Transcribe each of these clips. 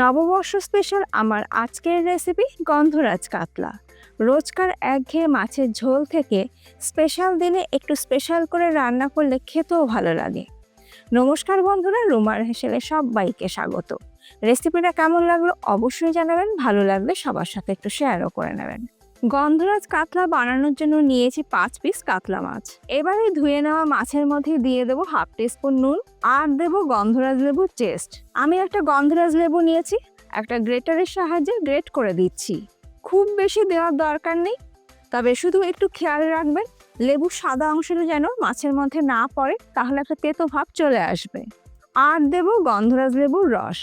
নববর্ষ স্পেশাল আমার আজকের রেসিপি গন্ধরাজ কাতলা। রোজকার একঘেয়ে মাছের ঝোল থেকে স্পেশাল দিনে একটু স্পেশাল করে রান্না করলে খেতেও ভালো লাগে। নমস্কার বন্ধুরা, রুমার হেসেলে সবাইকে স্বাগত। রেসিপিটা কেমন লাগল অবশ্যই জানাবেন, ভালো লাগলে সবার সাথে একটু শেয়ারও করে নেবেন। গন্ধরাজ কাতলা বানানোর জন্য নিয়েছি পাঁচ পিস কাতলা মাছ। এবারে ধুয়ে নেওয়া মাছের মধ্যে দিয়ে দেবো হাফ টিস্পুন নুন, আর দেবো গন্ধরাজ লেবুর চেস্ট আমি একটা গন্ধরাজ লেবু নিয়েছি, একটা গ্রেটারের সাহায্যে গ্রেট করে দিচ্ছি। খুব বেশি দেওয়ার দরকার নেই, তবে শুধু একটু খেয়াল রাখবেন, লেবুর সাদা অংশটা যেন মাছের মধ্যে না পড়ে, তাহলে একটা তেতো ভাব চলে আসবে। আর দেবো গন্ধরাজ লেবুর রস।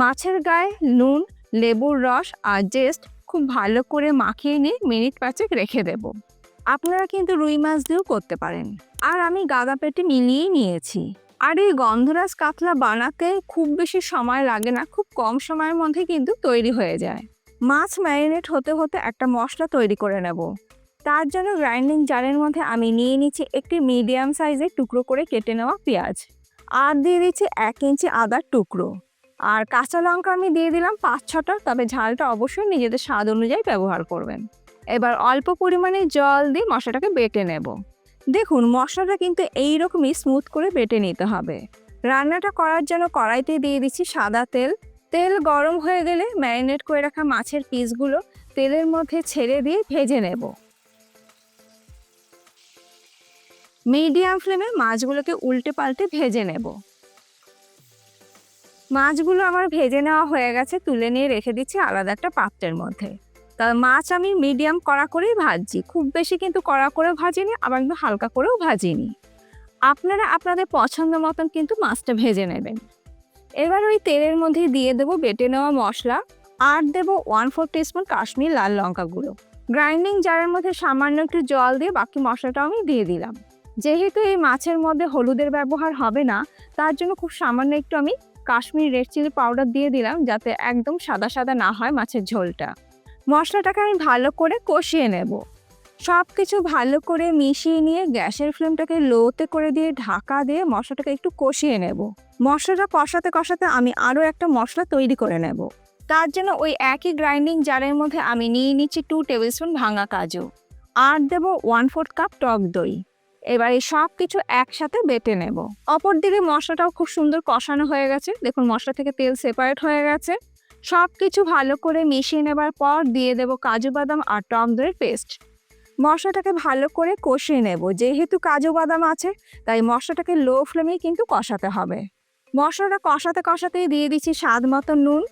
মাছের গায়ে নুন, লেবুর রস আর জেস্ট খুব ভালো করে মাখিয়ে নিয়ে মিনিট পাঁচেক রেখে দেব। আপনারা কিন্তু রুই মাছ দিয়েও করতে পারেন। আর আমি গাদা পেটে মিলিয়েই নিয়েছি। আর এই গন্ধরাজ কাতলা বানাতে খুব বেশি সময় লাগে না, খুব কম সময়ের মধ্যে কিন্তু তৈরি হয়ে যায়। মাছ ম্যারিনেট হতে হতে একটা মশলা তৈরি করে নেব। তার জন্য গ্রাইন্ডিং জারের মধ্যে আমি নিয়ে নিচ্ছি একটি মিডিয়াম সাইজের টুকরো করে কেটে নেওয়া পেঁয়াজ। আর দিয়ে দিচ্ছি এক ইঞ্চি আদার টুকরো। আর কাঁচা লঙ্কা আমি দিয়ে দিলাম পাঁচ ছটা, তবে ঝালটা অবশ্যই নিজেদের স্বাদ অনুযায়ী ব্যবহার করবেন। এবার অল্প পরিমাণে জল দিয়ে মশলাটাকে বেটে নেব। দেখুন, মশলাটা কিন্তু এইরকমই স্মুথ করে বেটে নিতে হবে। রান্নাটা করার জন্য কড়াইতে দিয়ে দিচ্ছি সাদা তেল। তেল গরম হয়ে গেলে ম্যারিনেট করে রাখা মাছের পিসগুলো তেলের মধ্যে ছেড়ে দিয়ে ভেজে নেব। মিডিয়াম ফ্লেমে মাছগুলোকে উল্টে পাল্টে ভেজে নেব। মাছগুলো আমার ভেজে নেওয়া হয়ে গেছে, তুলে নিয়ে রেখে দিচ্ছি আলাদা একটা পাত্রের মধ্যে। তা মাছ আমি মিডিয়াম কড়া করেই ভাজছি, খুব বেশি কিন্তু কড়া করে ভাজিনি, আবার একটু হালকা করেও ভাজিনি। আপনারা আপনাদের পছন্দ মতন কিন্তু মাছটা ভেজে নেবেন। এবার ওই তেলের মধ্যে দিয়ে দেবো বেটে নেওয়া মশলা, আর দেবো ওয়ান ফোর টিস্পুন কাশ্মীর লাল লঙ্কা গুঁড়ো। গ্রাইন্ডিং জারের মধ্যে সামান্য একটু জল দিয়ে বাকি মশলাটাও আমি দিয়ে দিলাম। যেহেতু এই মাছের মধ্যে হলুদের ব্যবহার হবে না, তার জন্য খুব সামান্য একটু আমি কাশ্মীর রেড চিলি পাউডার দিয়ে দিলাম যাতে একদম সাদা সাদা না হয় মাছের ঝোলটা। মশলাটাকে আমি ভালো করে কষিয়ে নেব। সব কিছু ভালো করে মিশিয়ে নিয়ে গ্যাসের ফ্লেমটাকে লোতে করে দিয়ে ঢাকা দিয়ে মশলাটাকে একটু কষিয়ে নেব। মশলাটা কষাতে কষাতে আমি আরও একটা মশলা তৈরি করে নেব। তার জন্য ওই একই গ্রাইন্ডিং জারের মধ্যে আমি নিয়ে নিচ্ছি টু টেবিল স্পুন ভাঙা কাজু। আর দেবো ওয়ান ফোর্থ কাপ টক দই। এবার এই সব কিছু একসাথে বেটে নেব। অপর দিকে মশলাটাও খুব সুন্দর কষানো হয়ে গেছে। দেখুন, মশলা থেকে তেল সেপারেট হয়ে গেছে। সব কিছু ভালো করে মিশিয়ে নেবার পর দিয়ে দেব কাজু বাদাম আর টক দইয়ের পেস্ট মশলাটাকে ভালো করে কষিয়ে নেব। যেহেতু কাজু বাদাম আছে, তাই মশলাটাকে লো ফ্লেমেই কিন্তু কষাতে হবে। মশলাটা কষাতে কষাতেই দিয়ে দিচ্ছি স্বাদ মতো নুন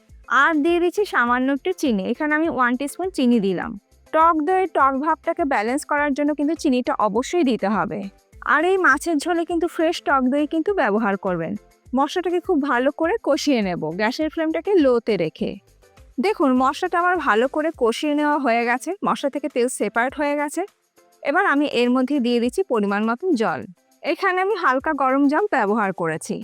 আর দিয়ে দিচ্ছি সামান্য একটু চিনি। এখানে আমি ওয়ান টিস্পুন চিনি দিলাম। টক দইয়ের টক ভাবটাকে ব্যালেন্স করার জন্য কিন্তু চিনিটা অবশ্যই দিতে হবে। আর এই মাছের ঝোলে কিন্তু ফ্রেশ টক দই কিন্তু ব্যবহার করবেন। মশলাটাকে খুব ভালো করে কষিয়ে নেব, গ্যাসের ফ্লেমটাকে লোতে রেখে। দেখুন, মশলাটা আমার ভালো করে কষিয়ে নেওয়া হয়ে গেছে, মশলা থেকে তেল সেপারেট হয়ে গেছে। এবার আমি এর মধ্যে দিয়ে দিচ্ছি পরিমাণ মতন জল। এখানে আমি হালকা গরম জল ব্যবহার করেছি।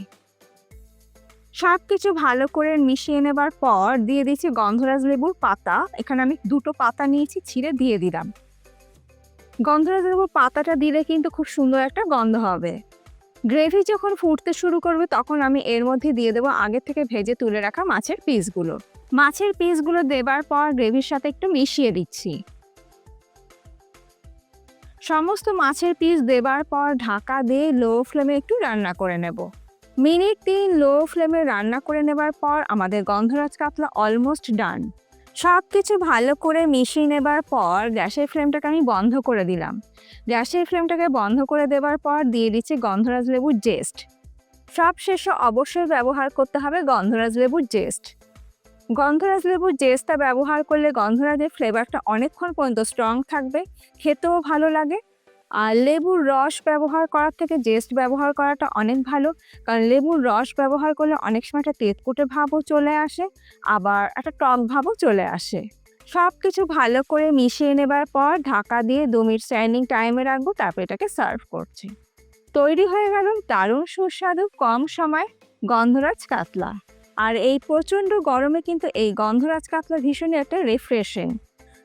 সব কিছু ভালো করে মিশিয়ে নেবার পর দিয়ে দিচ্ছি গন্ধরাজ লেবুর পাতা। এখানে আমি দুটো পাতা নিয়েছি, ছিঁড়ে দিয়ে দিলাম। গন্ধরাজ লেবুর পাতাটা দিলে কিন্তু খুব সুন্দর একটা গন্ধ হবে। গ্রেভি যখন ফুটতে শুরু করবে তখন আমি এর মধ্যে দিয়ে দেবো আগে থেকে ভেজে তুলে রাখা মাছের পিসগুলো। মাছের পিসগুলো দেবার পর গ্রেভির সাথে একটু মিশিয়ে দিচ্ছি। সমস্ত মাছের পিস দেবার পর ঢাকা দিয়ে লো ফ্লেমে একটু রান্না করে নেব। মিনিট তিন লো ফ্লেমে রান্না করে নেবার পর আমাদের গন্ধরাজ কাতলা অলমোস্ট ডান সব কিছু ভালো করে মিশিয়ে নেবার পর গ্যাসের ফ্লেমটাকে আমি বন্ধ করে দিলাম। গ্যাসের ফ্লেমটাকে বন্ধ করে দেবার পর দিয়ে দিচ্ছি গন্ধরাজ লেবুর জেস্ট সব শেষে অবশ্যই ব্যবহার করতে হবে গন্ধরাজ লেবুর জেস্ট গন্ধরাজ লেবুর জেস্টটা ব্যবহার করলে গন্ধরাজের ফ্লেভারটা অনেকক্ষণ পর্যন্ত স্ট্রং থাকবে, খেতেও ভালো লাগে আর লেবুর রস ব্যবহার করার থেকে জেস্ট ব্যবহার করাটা অনেক ভালো। কারণ লেবুর রস ব্যবহার করলে অনেক সময় একটা তেতকুটে ভাবও চলে আসে, আবার একটা টক ভাবও চলে আসে। সব কিছু ভালো করে মিশিয়ে নেবার পর ঢাকা দিয়ে দু মিনিট স্ট্যান্ডিং টাইমে রাখব, তারপর এটাকে সার্ভ করছি। তৈরি হয়ে গেল দারুণ সুস্বাদু কম সময় গন্ধরাজ কাতলা। আর এই প্রচণ্ড গরমে কিন্তু এই গন্ধরাজ কাতলা ভীষণই একটা রিফ্রেশিং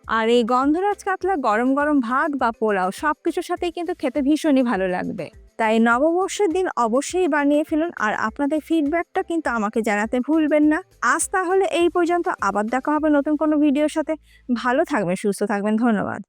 আর এই গন্ধরাজ কাতলা গরম গরম ভাত বা পোলাও সব কিছুর সাথেই কিন্তু খেতে ভীষণই ভালো লাগবে। তাই নববর্ষের দিন অবশ্যই বানিয়ে ফেলুন আর আপনাদের ফিডব্যাকটা কিন্তু আমাকে জানাতে ভুলবেন না। আজ তাহলে এই পর্যন্ত, আবার দেখা হবে নতুন কোনো ভিডিওর সাথে। ভালো থাকবেন, সুস্থ থাকবেন, ধন্যবাদ।